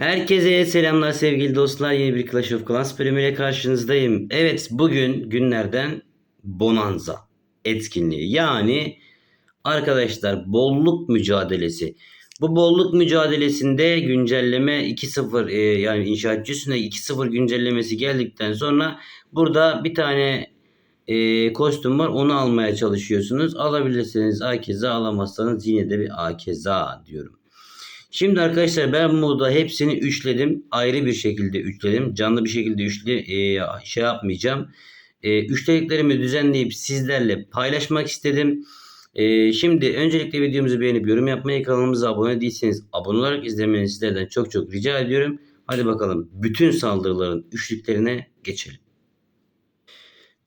Herkese selamlar sevgili dostlar. Yeni bir Clash of Clans bölümüyle karşınızdayım. Evet bugün günlerden Bonanza etkinliği. Yani arkadaşlar bolluk mücadelesi. Bu bolluk mücadelesinde güncelleme 2.0 e, yani inşaatçı üstüne 2.0 güncellemesi geldikten sonra burada bir tane e, kostüm var. Onu almaya çalışıyorsunuz. Alabilirsiniz akeza alamazsanız yine de bir akeza diyorum. Şimdi arkadaşlar ben burada hepsini üçledim. Ayrı bir şekilde üçledim. Canlı bir şekilde üçlü e, şey yapmayacağım. E, üçlediklerimi düzenleyip sizlerle paylaşmak istedim. E, şimdi öncelikle videomuzu beğenip yorum yapmayı kanalımıza abone değilseniz abone olarak izlemenizi sizlerden çok çok rica ediyorum. Hadi bakalım bütün saldırıların üçlüklerine geçelim.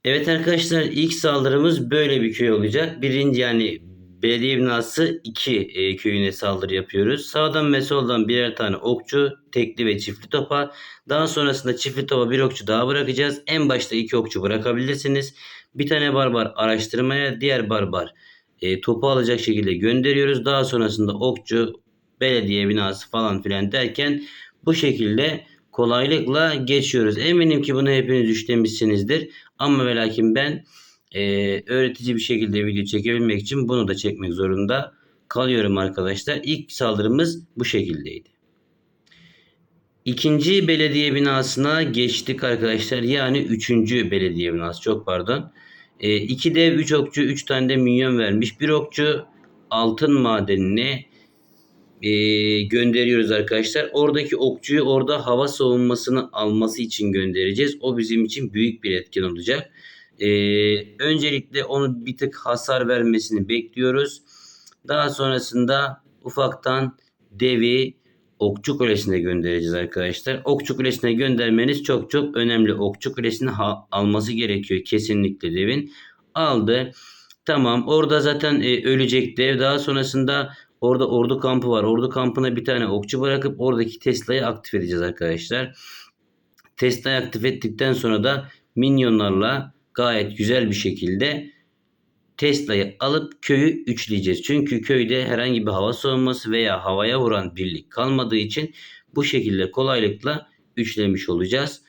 Evet arkadaşlar ilk saldırımız böyle bir köy olacak. Birinci yani belediye binası 2 e, köyüne saldırı yapıyoruz. Sağdan ve soldan birer tane okçu, tekli ve çiftli topa. Daha sonrasında çiftli topa bir okçu daha bırakacağız. En başta iki okçu bırakabilirsiniz. Bir tane barbar araştırmaya, diğer barbar e, topu alacak şekilde gönderiyoruz. Daha sonrasında okçu, belediye binası falan filan derken bu şekilde kolaylıkla geçiyoruz. Eminim ki bunu hepiniz işlemişsinizdir. Ama ve lakin ben e, öğretici bir şekilde video çekebilmek için bunu da çekmek zorunda kalıyorum arkadaşlar. İlk saldırımız bu şekildeydi. İkinci belediye binasına geçtik arkadaşlar. Yani üçüncü belediye binası. Çok pardon. E, iki dev, üç okçu, üç tane de minyon vermiş. Bir okçu altın madenine e, gönderiyoruz arkadaşlar. Oradaki okçuyu orada hava savunmasını alması için göndereceğiz. O bizim için büyük bir etken olacak. E, öncelikle onu bir tık hasar vermesini bekliyoruz. Daha sonrasında ufaktan devi Okçu Kulesi'ne göndereceğiz arkadaşlar. Okçu Kulesi'ne göndermeniz çok çok önemli. Okçu Kulesi'ni alması gerekiyor kesinlikle devin. Aldı. Tamam orada zaten e, ölecek dev. Daha sonrasında orada ordu kampı var. Ordu kampına bir tane okçu bırakıp oradaki Tesla'yı aktif edeceğiz arkadaşlar. Tesla'yı aktif ettikten sonra da minyonlarla gayet güzel bir şekilde Tesla'yı alıp köyü üçleyeceğiz. Çünkü köyde herhangi bir hava savunması veya havaya vuran birlik kalmadığı için bu şekilde kolaylıkla üçlemiş olacağız.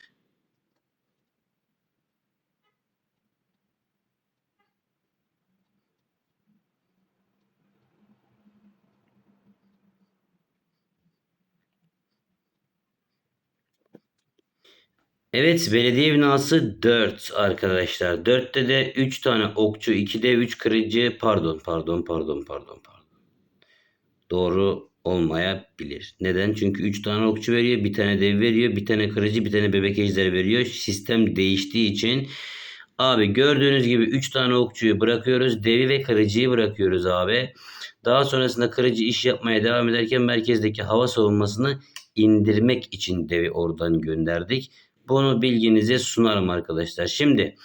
Evet belediye binası 4 arkadaşlar. 4'te de 3 tane okçu, 2'de 3 kırıcı. Pardon, pardon, pardon, pardon, pardon. Doğru olmayabilir. Neden? Çünkü 3 tane okçu veriyor, bir tane dev veriyor, bir tane kırıcı, bir tane bebek ejderi veriyor. Sistem değiştiği için abi gördüğünüz gibi 3 tane okçuyu bırakıyoruz. Devi ve kırıcıyı bırakıyoruz abi. Daha sonrasında kırıcı iş yapmaya devam ederken merkezdeki hava savunmasını indirmek için devi oradan gönderdik. Bunu bilginize sunarım arkadaşlar. Şimdi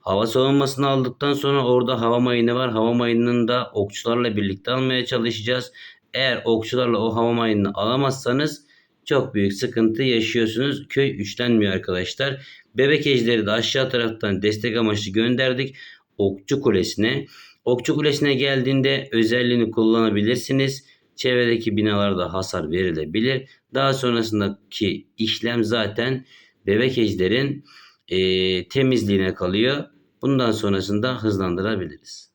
hava savunmasını aldıktan sonra orada hava mayını var. Hava mayınını da okçularla birlikte almaya çalışacağız. Eğer okçularla o hava mayınını alamazsanız çok büyük sıkıntı yaşıyorsunuz. Köy üçlenmiyor arkadaşlar. Bebek ejderi de aşağı taraftan destek amaçlı gönderdik. Okçu kulesine. Okçu kulesine geldiğinde özelliğini kullanabilirsiniz. Çevredeki binalarda hasar verilebilir. Daha sonrasındaki işlem zaten bebek ejderin e, temizliğine kalıyor. Bundan sonrasında hızlandırabiliriz.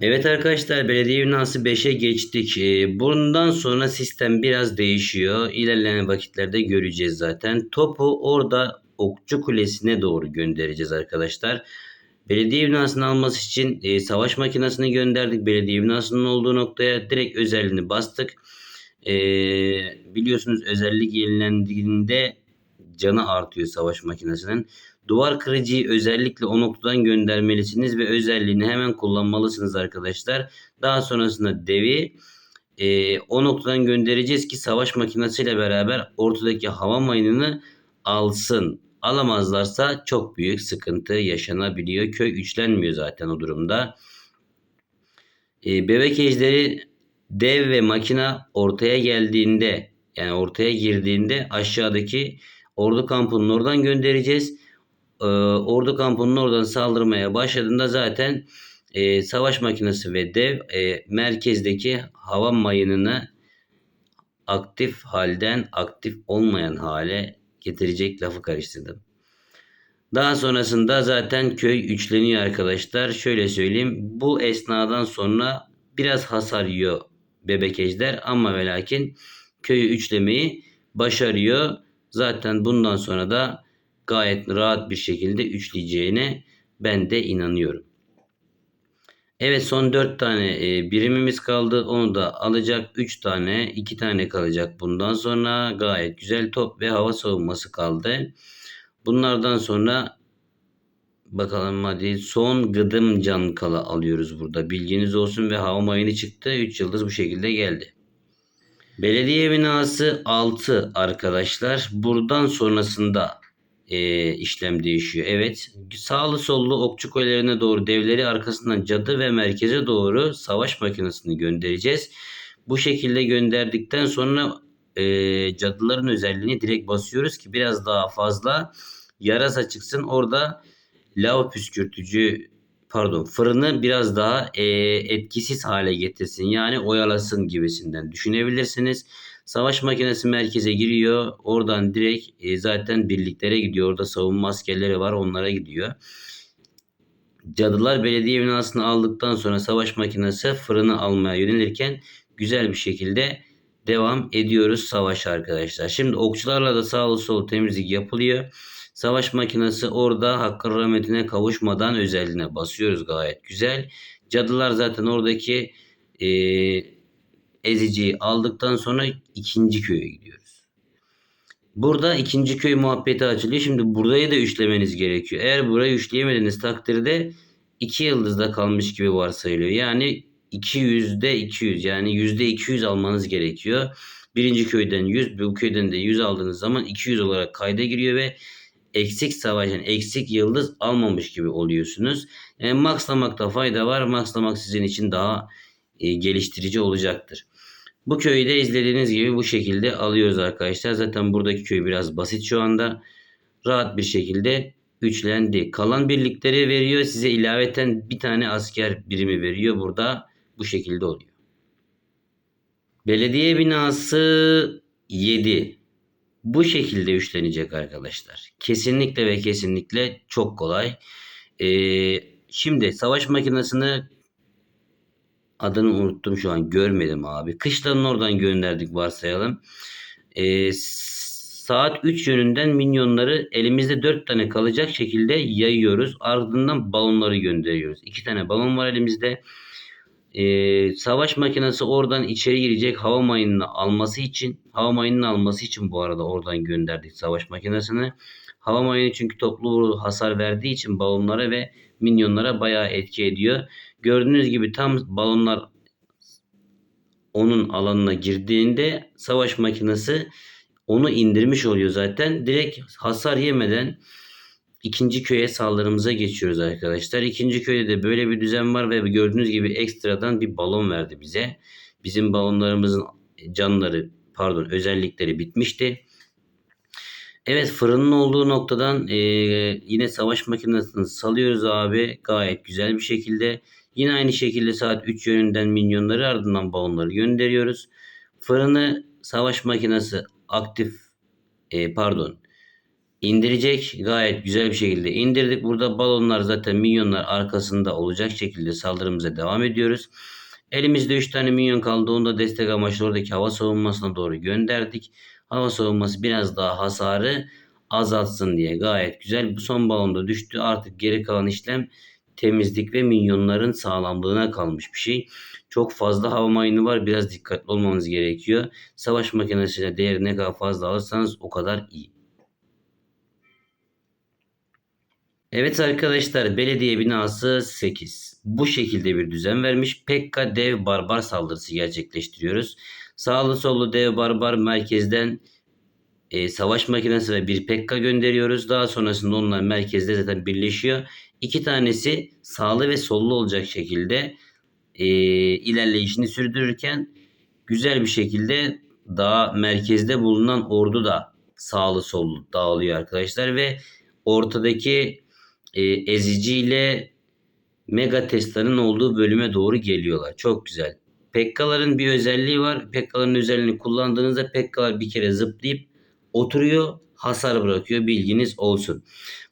Evet arkadaşlar belediye binası 5'e geçtik. Ee, bundan sonra sistem biraz değişiyor. İlerleyen vakitlerde göreceğiz zaten. Topu orada Okçu Kulesi'ne doğru göndereceğiz arkadaşlar. Belediye binasını alması için e, savaş makinesini gönderdik. Belediye binasının olduğu noktaya direkt özelliğini bastık. E, biliyorsunuz özellik yenilendiğinde canı artıyor savaş makinesinin. Duvar kırıcıyı özellikle o noktadan göndermelisiniz ve özelliğini hemen kullanmalısınız arkadaşlar. Daha sonrasında devi e, o noktadan göndereceğiz ki savaş makinesiyle beraber ortadaki hava mayınını alsın. Alamazlarsa çok büyük sıkıntı yaşanabiliyor. Köy üçlenmiyor zaten o durumda. E, bebek ejderi dev ve makina ortaya geldiğinde yani ortaya girdiğinde aşağıdaki ordu kampının oradan göndereceğiz. Ee, ordu kampının oradan saldırmaya başladığında zaten e, savaş makinesi ve dev e, merkezdeki hava mayınını aktif halden aktif olmayan hale getirecek lafı karıştırdım. Daha sonrasında zaten köy üçleniyor arkadaşlar. Şöyle söyleyeyim. Bu esnadan sonra biraz hasar yiyor bebek ejder ama ve lakin köyü üçlemeyi başarıyor. Zaten bundan sonra da gayet rahat bir şekilde üçleyeceğine ben de inanıyorum. Evet son 4 tane e, birimimiz kaldı. Onu da alacak. 3 tane 2 tane kalacak bundan sonra. Gayet güzel top ve hava savunması kaldı. Bunlardan sonra bakalım hadi son gıdım can kala alıyoruz burada. Bilginiz olsun ve hava mayını çıktı. 3 yıldız bu şekilde geldi. Belediye binası 6 arkadaşlar. Buradan sonrasında e, işlem değişiyor. Evet sağlı sollu okçu kulelerine doğru devleri arkasından cadı ve merkeze doğru savaş makinesini göndereceğiz. Bu şekilde gönderdikten sonra e, cadıların özelliğini direkt basıyoruz ki biraz daha fazla yarasa çıksın. Orada lav püskürtücü pardon fırını biraz daha e, etkisiz hale getirsin. Yani oyalasın gibisinden düşünebilirsiniz. Savaş makinesi merkeze giriyor. Oradan direkt e, zaten birliklere gidiyor. Orada savunma askerleri var onlara gidiyor. Cadılar belediye binasını aldıktan sonra savaş makinesi fırını almaya yönelirken güzel bir şekilde devam ediyoruz savaş arkadaşlar. Şimdi okçularla da sağlı sol temizlik yapılıyor. Savaş makinesi orada hakkın rahmetine kavuşmadan özelliğine basıyoruz gayet güzel. Cadılar zaten oradaki e, eziciyi aldıktan sonra ikinci köye gidiyoruz. Burada ikinci köy muhabbeti açılıyor. Şimdi burayı da üçlemeniz gerekiyor. Eğer burayı üçleyemediğiniz takdirde iki yıldızda kalmış gibi varsayılıyor. Yani 200'de 200 yani yüzde 200 almanız gerekiyor. Birinci köyden 100 bu köyden de 100 aldığınız zaman 200 olarak kayda giriyor ve eksik savaş yani eksik yıldız almamış gibi oluyorsunuz. Yani maxlamakta fayda var. Maxlamak sizin için daha e, geliştirici olacaktır. Bu köyü de izlediğiniz gibi bu şekilde alıyoruz arkadaşlar. Zaten buradaki köy biraz basit şu anda. Rahat bir şekilde üçlendi. Kalan birlikleri veriyor. Size ilaveten bir tane asker birimi veriyor. Burada bu şekilde oluyor. Belediye binası 7. Bu şekilde üçlenecek arkadaşlar. Kesinlikle ve kesinlikle çok kolay. Ee, şimdi savaş makinesini adını unuttum şu an görmedim abi. Kışlanın oradan gönderdik varsayalım. Ee, saat 3 yönünden minyonları elimizde 4 tane kalacak şekilde yayıyoruz. Ardından balonları gönderiyoruz. 2 tane balon var elimizde. Ee, savaş makinesi oradan içeri girecek hava mayınını alması için hava mayınını alması için bu arada oradan gönderdik savaş makinesini. Hava mayını çünkü toplu hasar verdiği için balonlara ve minyonlara bayağı etki ediyor. Gördüğünüz gibi tam balonlar onun alanına girdiğinde savaş makinesi onu indirmiş oluyor zaten. Direkt hasar yemeden ikinci köye saldırımıza geçiyoruz arkadaşlar. İkinci köyde de böyle bir düzen var ve gördüğünüz gibi ekstradan bir balon verdi bize. Bizim balonlarımızın canları pardon özellikleri bitmişti. Evet fırının olduğu noktadan e, yine savaş makinesini salıyoruz abi. Gayet güzel bir şekilde. Yine aynı şekilde saat 3 yönünden minyonları ardından balonları gönderiyoruz. Fırını savaş makinesi aktif e, pardon indirecek. Gayet güzel bir şekilde indirdik. Burada balonlar zaten minyonlar arkasında olacak şekilde saldırımıza devam ediyoruz. Elimizde 3 tane minyon kaldı. Onu da destek amaçlı oradaki hava savunmasına doğru gönderdik. Hava savunması biraz daha hasarı azaltsın diye gayet güzel. Bu son balonda düştü. Artık geri kalan işlem temizlik ve minyonların sağlamlığına kalmış bir şey. Çok fazla hava mayını var. Biraz dikkatli olmanız gerekiyor. Savaş makinesine değeri ne kadar fazla alırsanız o kadar iyi. Evet arkadaşlar belediye binası 8. Bu şekilde bir düzen vermiş. Pekka dev barbar saldırısı gerçekleştiriyoruz. Sağlı sollu dev barbar merkezden e, savaş makinesi ve bir Pekka gönderiyoruz. Daha sonrasında onlar merkezde zaten birleşiyor. İki tanesi sağlı ve sollu olacak şekilde e, ilerleyişini sürdürürken güzel bir şekilde daha merkezde bulunan ordu da sağlı sollu dağılıyor arkadaşlar ve ortadaki e, ezici ile Mega Tesla'nın olduğu bölüme doğru geliyorlar. Çok güzel. Pekkaların bir özelliği var. Pekkaların özelliğini kullandığınızda Pekkalar bir kere zıplayıp oturuyor, hasar bırakıyor. Bilginiz olsun.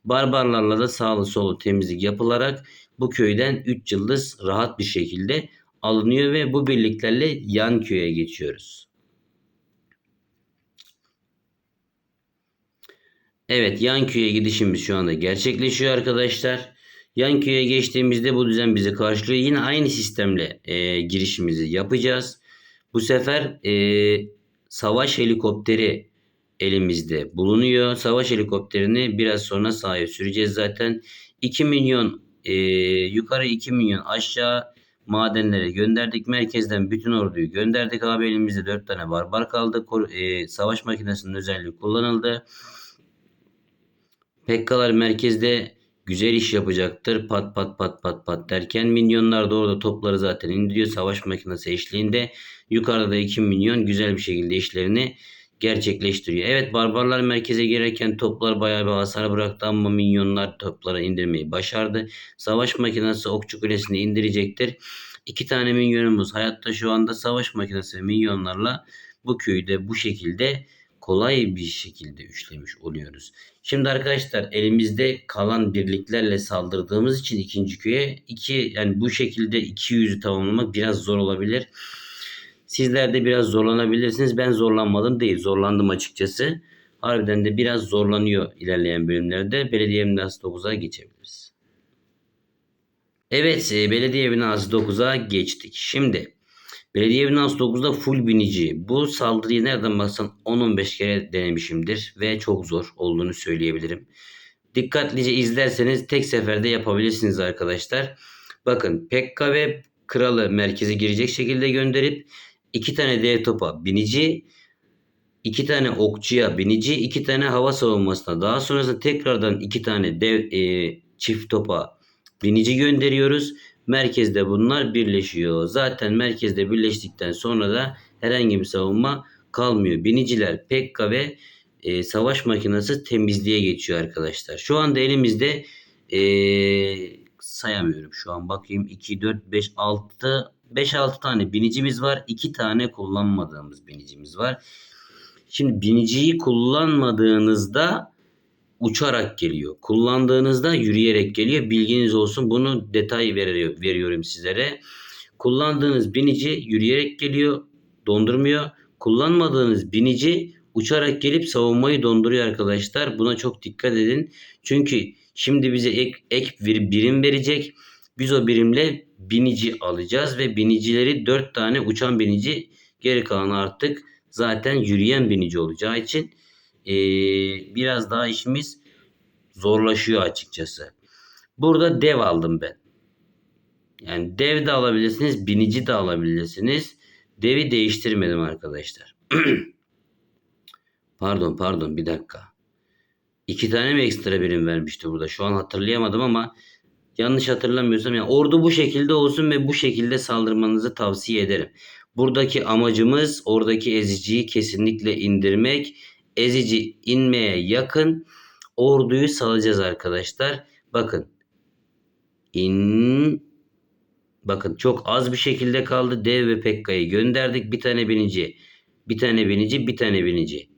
Barbarlarla da sağlı solu temizlik yapılarak bu köyden 3 yıldız rahat bir şekilde alınıyor ve bu birliklerle yan köye geçiyoruz. Evet yan köye gidişimiz şu anda gerçekleşiyor arkadaşlar. Yan köye geçtiğimizde bu düzen bizi karşılıyor. Yine aynı sistemle e, girişimizi yapacağız. Bu sefer e, savaş helikopteri elimizde bulunuyor. Savaş helikopterini biraz sonra sahaya süreceğiz zaten. 2 milyon e, yukarı 2 milyon aşağı madenlere gönderdik. Merkezden bütün orduyu gönderdik. Abi elimizde 4 tane barbar kaldı. E, savaş makinesinin özelliği kullanıldı. Pekkalar merkezde güzel iş yapacaktır. Pat pat pat pat pat derken minyonlar da orada topları zaten indiriyor. Savaş makinesi eşliğinde yukarıda 2 milyon güzel bir şekilde işlerini gerçekleştiriyor. Evet barbarlar merkeze girerken toplar bayağı bir hasar bıraktı ama minyonlar topları indirmeyi başardı. Savaş makinesi okçu kulesini indirecektir. İki tane minyonumuz hayatta şu anda savaş makinesi ve minyonlarla bu köyde bu şekilde kolay bir şekilde üçlemiş oluyoruz. Şimdi arkadaşlar elimizde kalan birliklerle saldırdığımız için ikinci köye iki yani bu şekilde 200'ü tamamlamak biraz zor olabilir. Sizler de biraz zorlanabilirsiniz. Ben zorlanmadım değil. Zorlandım açıkçası. Harbiden de biraz zorlanıyor ilerleyen bölümlerde. Belediye binası 9'a geçebiliriz. Evet e, belediye binası 9'a geçtik. Şimdi belediye binası 9'da full binici. Bu saldırıyı nereden baksan 10-15 kere denemişimdir. Ve çok zor olduğunu söyleyebilirim. Dikkatlice izlerseniz tek seferde yapabilirsiniz arkadaşlar. Bakın Pekka ve kralı merkeze girecek şekilde gönderip iki tane dev topa binici, iki tane okçuya binici, iki tane hava savunmasına. Daha sonrasında tekrardan iki tane dev e, çift topa binici gönderiyoruz. Merkezde bunlar birleşiyor. Zaten merkezde birleştikten sonra da herhangi bir savunma kalmıyor. Biniciler Pekka ve e, savaş makinesi temizliğe geçiyor arkadaşlar. Şu anda elimizde e, sayamıyorum şu an bakayım 2 4 5 6 5-6 tane binicimiz var. 2 tane kullanmadığımız binicimiz var. Şimdi biniciyi kullanmadığınızda uçarak geliyor. Kullandığınızda yürüyerek geliyor. Bilginiz olsun. Bunu detay veriyor, veriyorum sizlere. Kullandığınız binici yürüyerek geliyor. Dondurmuyor. Kullanmadığınız binici uçarak gelip savunmayı donduruyor arkadaşlar. Buna çok dikkat edin. Çünkü şimdi bize ek, ek bir birim verecek. Biz o birimle binici alacağız ve binicileri 4 tane uçan binici geri kalan artık zaten yürüyen binici olacağı için ee, biraz daha işimiz zorlaşıyor açıkçası. Burada dev aldım ben. Yani dev de alabilirsiniz, binici de alabilirsiniz. Devi değiştirmedim arkadaşlar. pardon pardon bir dakika. İki tane mi ekstra birim vermişti burada? Şu an hatırlayamadım ama yanlış hatırlamıyorsam yani ordu bu şekilde olsun ve bu şekilde saldırmanızı tavsiye ederim. Buradaki amacımız oradaki eziciyi kesinlikle indirmek. Ezici inmeye yakın orduyu salacağız arkadaşlar. Bakın. İn Bakın çok az bir şekilde kaldı. Dev ve Pekka'yı gönderdik. Bir tane binici. Bir tane binici. Bir tane binici.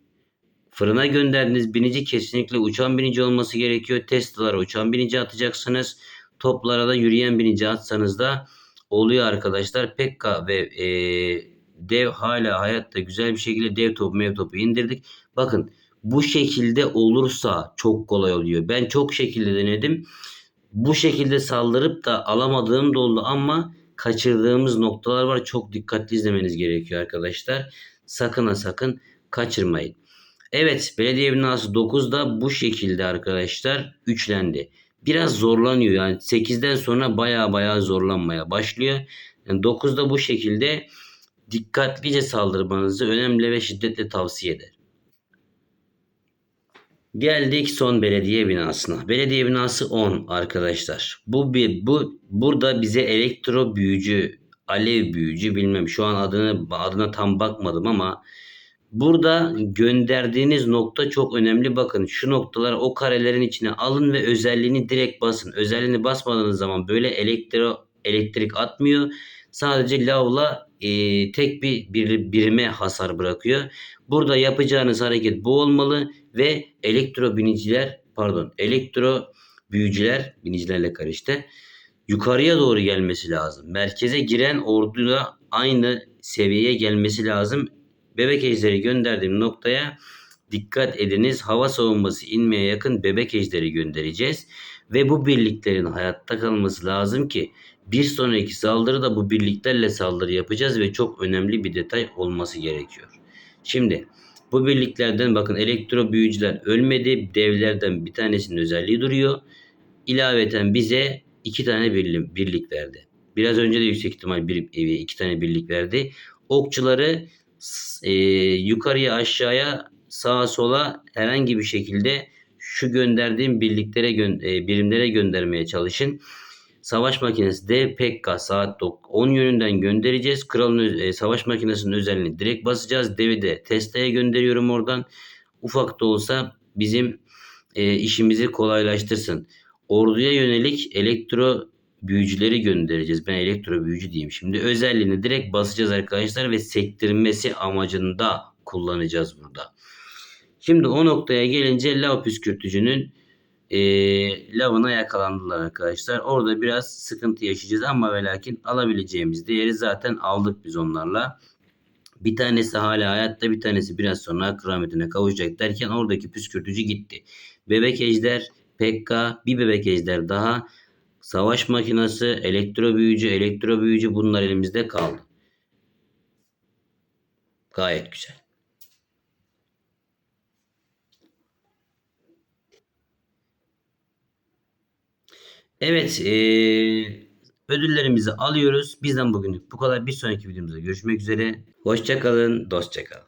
Fırına gönderdiğiniz binici kesinlikle uçan binici olması gerekiyor. Teslalara uçan binici atacaksınız. Toplara da yürüyen binici atsanız da oluyor arkadaşlar. Pekka ve e, dev hala hayatta güzel bir şekilde dev topu mev topu indirdik. Bakın bu şekilde olursa çok kolay oluyor. Ben çok şekilde denedim. Bu şekilde saldırıp da alamadığım da oldu ama kaçırdığımız noktalar var. Çok dikkatli izlemeniz gerekiyor arkadaşlar. Sakın ha sakın kaçırmayın. Evet belediye binası 9'da bu şekilde arkadaşlar üçlendi. Biraz zorlanıyor yani 8'den sonra baya baya zorlanmaya başlıyor. Yani 9'da bu şekilde dikkatlice saldırmanızı önemli ve şiddetle tavsiye ederim. Geldik son belediye binasına. Belediye binası 10 arkadaşlar. Bu bir bu burada bize elektro büyücü, alev büyücü bilmem şu an adını adına tam bakmadım ama Burada gönderdiğiniz nokta çok önemli. Bakın şu noktalar o karelerin içine alın ve özelliğini direkt basın. Özelliğini basmadığınız zaman böyle elektro elektrik atmıyor. Sadece lavla e, tek bir, bir birime hasar bırakıyor. Burada yapacağınız hareket bu olmalı ve elektro biniciler pardon elektro büyücüler binicilerle karıştı. Yukarıya doğru gelmesi lazım. Merkeze giren orduyla aynı seviyeye gelmesi lazım. Bebek ejderi gönderdiğim noktaya dikkat ediniz. Hava savunması inmeye yakın bebek ejderi göndereceğiz. Ve bu birliklerin hayatta kalması lazım ki bir sonraki saldırıda bu birliklerle saldırı yapacağız ve çok önemli bir detay olması gerekiyor. Şimdi bu birliklerden bakın elektro büyücüler ölmedi. Devlerden bir tanesinin özelliği duruyor. İlaveten bize iki tane birlik, verdi. Biraz önce de yüksek ihtimal bir, iki tane birlik verdi. Okçuları e, yukarıya aşağıya sağa sola herhangi bir şekilde şu gönderdiğim birliklere gö- e, birimlere göndermeye çalışın. Savaş makinesi D PK saat 10 yönünden göndereceğiz. Kralın e, savaş makinesinin özelliğini direkt basacağız. Devi de testeye gönderiyorum oradan. Ufak da olsa bizim e, işimizi kolaylaştırsın. Orduya yönelik elektro büyücüleri göndereceğiz. Ben elektro büyücü diyeyim. Şimdi özelliğini direkt basacağız arkadaşlar ve sektirmesi amacında kullanacağız burada. Şimdi o noktaya gelince lav püskürtücünün e, lavına yakalandılar arkadaşlar. Orada biraz sıkıntı yaşayacağız ama ve lakin alabileceğimiz değeri zaten aldık biz onlarla. Bir tanesi hala hayatta bir tanesi biraz sonra akıl rahmetine kavuşacak derken oradaki püskürtücü gitti. Bebek ejder, Pekka, bir bebek ejder daha. Savaş makinesi, elektro büyücü, elektro büyücü bunlar elimizde kaldı. Gayet güzel. Evet, eee, ödüllerimizi alıyoruz. Bizden bugünlük bu kadar. Bir sonraki videomuzda görüşmek üzere. Hoşça kalın, dostça kalın.